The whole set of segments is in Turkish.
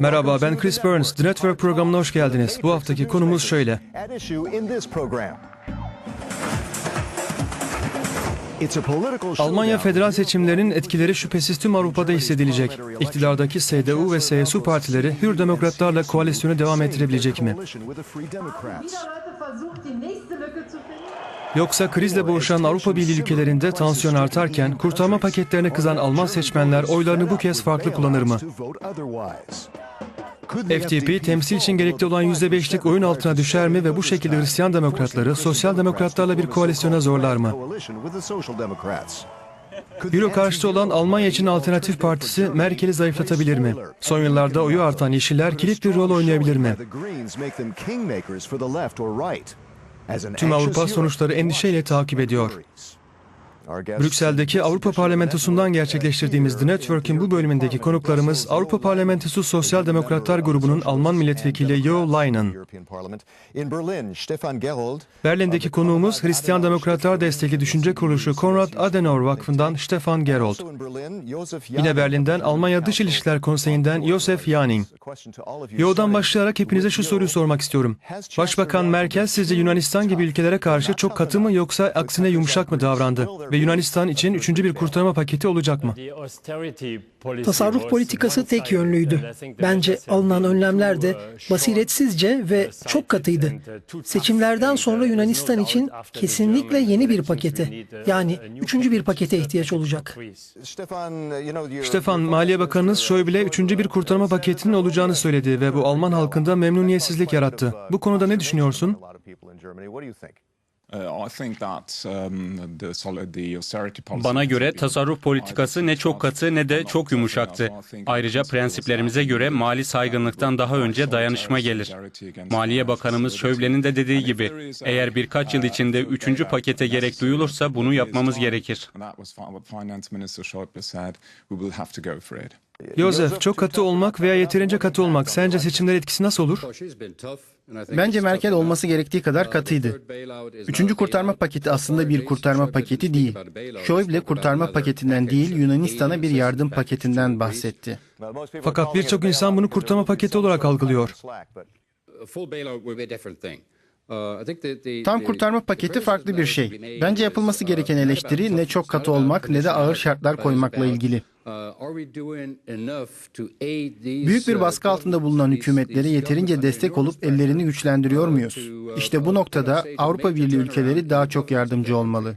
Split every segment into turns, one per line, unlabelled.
Merhaba ben Chris Burns. The Network programına hoş geldiniz. Bu haftaki konumuz şöyle. Almanya federal seçimlerinin etkileri şüphesiz tüm Avrupa'da hissedilecek. İktidardaki CDU ve CSU partileri Hür Demokratlarla koalisyonu devam ettirebilecek mi? Yoksa krizle boğuşan Avrupa Birliği ülkelerinde tansiyon artarken kurtarma paketlerine kızan Alman seçmenler oylarını bu kez farklı kullanır mı? FDP temsil için gerekli olan %5'lik oyun altına düşer mi ve bu şekilde Hristiyan demokratları sosyal demokratlarla bir koalisyona zorlar mı? Euro karşıtı olan Almanya için Alternatif Partisi Merkel'i zayıflatabilir mi? Son yıllarda oyu artan Yeşiller kilit bir rol oynayabilir mi? Tüm Avrupa sonuçları endişeyle takip ediyor. Brüksel'deki Avrupa Parlamentosu'ndan gerçekleştirdiğimiz The Network'in bu bölümündeki konuklarımız Avrupa Parlamentosu Sosyal Demokratlar Grubu'nun Alman milletvekili Jo Leinen. Berlin'deki konuğumuz Hristiyan Demokratlar destekli düşünce kuruluşu Konrad Adenauer Vakfı'ndan Stefan Gerold. Yine Berlin'den Almanya Dış İlişkiler Konseyi'nden Josef Yaning. Yo'dan başlayarak hepinize şu soruyu sormak istiyorum. Başbakan Merkel sizce Yunanistan gibi ülkelere karşı çok katı mı yoksa aksine yumuşak mı davrandı? Ve Yunanistan için üçüncü bir kurtarma paketi olacak mı?
Tasarruf politikası tek yönlüydü. Bence alınan önlemler de basiretsizce ve çok katıydı. Seçimlerden sonra Yunanistan için kesinlikle yeni bir pakete, yani üçüncü bir pakete ihtiyaç olacak.
Stefan, Maliye Bakanınız Schäuble üçüncü bir kurtarma paketinin olacağını söyledi ve bu Alman halkında memnuniyetsizlik yarattı. Bu konuda ne düşünüyorsun?
Bana göre tasarruf politikası ne çok katı ne de çok yumuşaktı. Ayrıca prensiplerimize göre mali saygınlıktan daha önce dayanışma gelir. Maliye Bakanımız Schäuble'nin de dediği gibi eğer birkaç yıl içinde üçüncü pakete gerek duyulursa bunu yapmamız gerekir.
Josef, çok katı olmak veya yeterince katı olmak sence seçimler etkisi nasıl olur?
Bence Merkel olması gerektiği kadar katıydı. Üçüncü kurtarma paketi aslında bir kurtarma paketi değil. Schäuble kurtarma paketinden değil Yunanistan'a bir yardım paketinden bahsetti.
Fakat birçok insan bunu kurtarma paketi olarak algılıyor.
Tam kurtarma paketi farklı bir şey. Bence yapılması gereken eleştiri ne çok katı olmak ne de ağır şartlar koymakla ilgili. Büyük bir baskı altında bulunan hükümetlere yeterince destek olup ellerini güçlendiriyor muyuz? İşte bu noktada Avrupa Birliği ülkeleri daha çok yardımcı olmalı.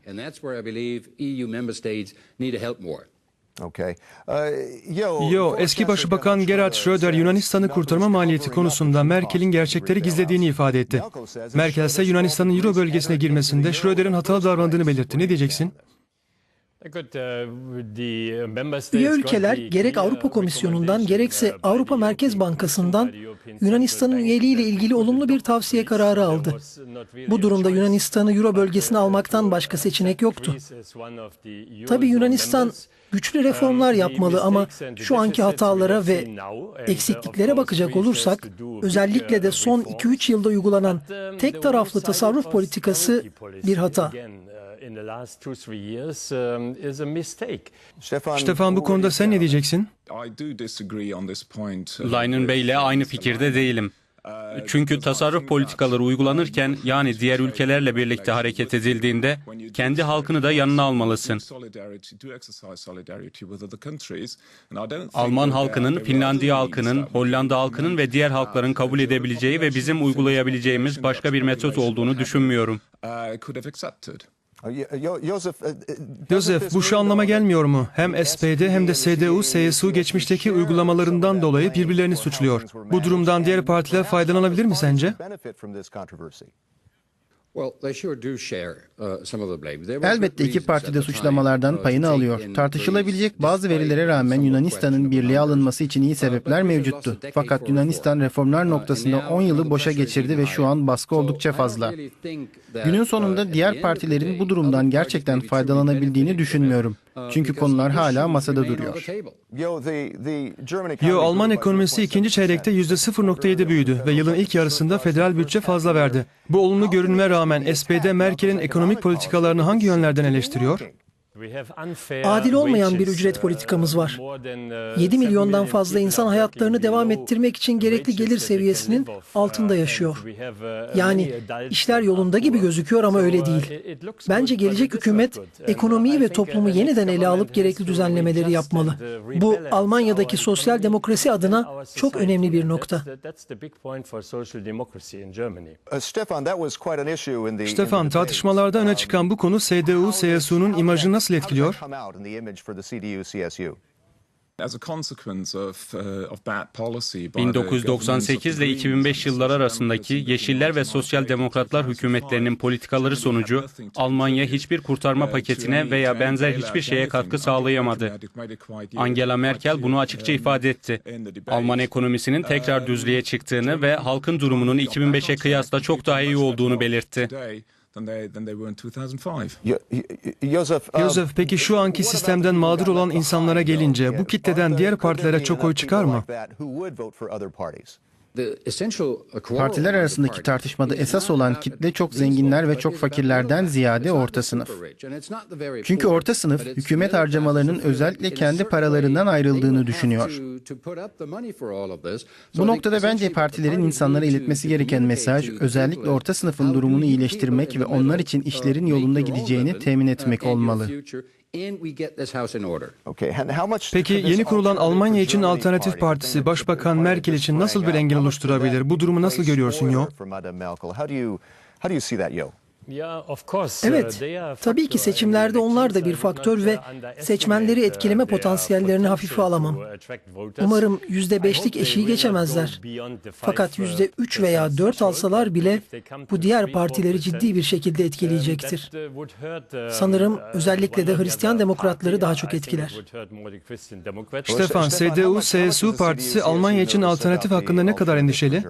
Yo, eski Başbakan Gerhard Schröder Yunanistan'ı kurtarma maliyeti konusunda Merkel'in gerçekleri gizlediğini ifade etti. Merkel ise Yunanistan'ın Euro bölgesine girmesinde Schröder'in hatalı davrandığını belirtti. Ne diyeceksin?
Üye ülkeler gerek Avrupa Komisyonu'ndan gerekse Avrupa Merkez Bankası'ndan Yunanistan'ın üyeliğiyle ilgili olumlu bir tavsiye kararı aldı. Bu durumda Yunanistan'ı Euro bölgesine almaktan başka seçenek yoktu. Tabii Yunanistan güçlü reformlar yapmalı ama şu anki hatalara ve eksikliklere bakacak olursak özellikle de son 2-3 yılda uygulanan tek taraflı tasarruf politikası bir hata.
Stefan bu konuda sen ne diyeceksin?
Leinen Bey ile aynı fikirde değilim. Çünkü tasarruf politikaları uygulanırken yani diğer ülkelerle birlikte hareket edildiğinde kendi halkını da yanına almalısın. Alman halkının, Finlandiya halkının, Hollanda halkının ve diğer halkların kabul edebileceği ve bizim uygulayabileceğimiz başka bir metot olduğunu düşünmüyorum.
Josef, bu şu anlama gelmiyor mu? Hem SPD hem de CDU, CSU geçmişteki uygulamalarından dolayı birbirlerini suçluyor. Bu durumdan diğer partiler faydalanabilir mi sence?
Elbette iki parti de suçlamalardan payını alıyor. Tartışılabilecek bazı verilere rağmen Yunanistan'ın birliğe alınması için iyi sebepler mevcuttu. Fakat Yunanistan reformlar noktasında 10 yılı boşa geçirdi ve şu an baskı oldukça fazla. Günün sonunda diğer partilerin bu durumdan gerçekten faydalanabildiğini düşünmüyorum. Çünkü konular hala masada duruyor.
Yo, Alman ekonomisi ikinci çeyrekte %0.7 büyüdü ve yılın ilk yarısında federal bütçe fazla verdi. Bu olumlu görünme rağmen SPD Merkel'in ekonomik politikalarını hangi yönlerden eleştiriyor?
Adil olmayan bir ücret politikamız var. 7 milyondan fazla insan hayatlarını devam ettirmek için gerekli gelir seviyesinin altında yaşıyor. Yani işler yolunda gibi gözüküyor ama öyle değil. Bence gelecek hükümet ekonomiyi ve toplumu yeniden ele alıp gerekli düzenlemeleri yapmalı. Bu Almanya'daki sosyal demokrasi adına çok önemli bir nokta.
Stefan, tartışmalarda öne çıkan bu konu CDU-CSU'nun imajını nasıl etkiliyor?
1998 ile 2005 yılları arasındaki Yeşiller ve Sosyal Demokratlar hükümetlerinin politikaları sonucu Almanya hiçbir kurtarma paketine veya benzer hiçbir şeye katkı sağlayamadı. Angela Merkel bunu açıkça ifade etti. Alman ekonomisinin tekrar düzlüğe çıktığını ve halkın durumunun 2005'e kıyasla çok daha iyi olduğunu belirtti.
Yosef, peki şu anki sistemden mağdur olan insanlara gelince bu kitleden diğer partilere çok oy çıkar mı?
Partiler arasındaki tartışmada esas olan kitle çok zenginler ve çok fakirlerden ziyade orta sınıf. Çünkü orta sınıf hükümet harcamalarının özellikle kendi paralarından ayrıldığını düşünüyor. Bu noktada bence partilerin insanlara iletmesi gereken mesaj özellikle orta sınıfın durumunu iyileştirmek ve onlar için işlerin yolunda gideceğini temin etmek olmalı.
Peki yeni kurulan Almanya için Alternatif Partisi Başbakan Merkel için nasıl bir engel oluşturabilir? Bu durumu nasıl görüyorsun Yo?
Evet, tabii ki seçimlerde onlar da bir faktör ve seçmenleri etkileme potansiyellerini hafife alamam. Umarım yüzde beşlik eşiği geçemezler. Fakat yüzde üç veya dört alsalar bile bu diğer partileri ciddi bir şekilde etkileyecektir. Sanırım özellikle de Hristiyan demokratları daha çok etkiler.
Stefan, CDU-CSU partisi Almanya için alternatif hakkında ne kadar endişeli?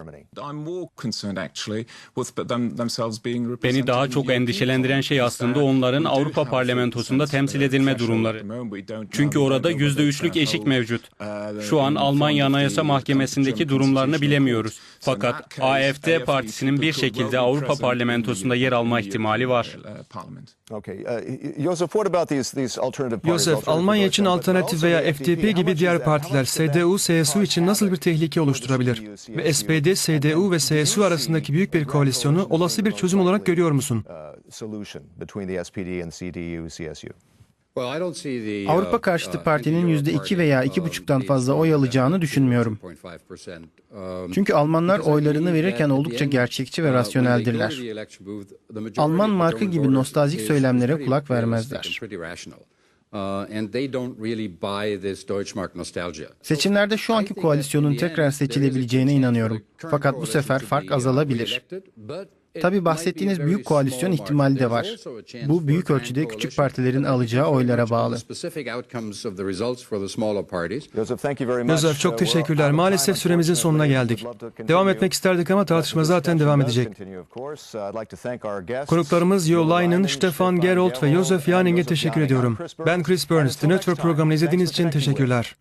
Beni daha çok endişelendiren şey aslında onların Avrupa Parlamentosu'nda temsil edilme durumları. Çünkü orada yüzde üçlük eşik mevcut. Şu an Almanya Anayasa Mahkemesi'ndeki durumlarını bilemiyoruz. Fakat AFD partisinin bir şekilde Avrupa Parlamentosu'nda yer alma ihtimali var.
Yosef, Almanya için alternatif veya FDP gibi diğer partiler CDU-CSU için nasıl bir tehlike oluşturabilir? Ve SPD, CDU ve CSU arasındaki büyük bir koalisyonu olası bir çözüm olarak görüyor musun?
Avrupa karşıtı partinin yüzde iki veya iki buçuktan fazla oy alacağını düşünmüyorum. Çünkü Almanlar oylarını verirken oldukça gerçekçi ve rasyoneldirler. Alman markı gibi nostaljik söylemlere kulak vermezler. Seçimlerde şu anki koalisyonun tekrar seçilebileceğine inanıyorum. Fakat bu sefer fark azalabilir. Tabii bahsettiğiniz büyük koalisyon ihtimali de var. Bu büyük ölçüde küçük partilerin alacağı oylara bağlı.
Yosef çok teşekkürler. Maalesef süremizin sonuna geldik. Devam etmek isterdik ama tartışma zaten devam edecek. Konuklarımız Yo Leinen, Stefan Gerold ve Josef Yaning'e teşekkür ediyorum. Ben Chris Burns. The Network programını izlediğiniz için teşekkürler.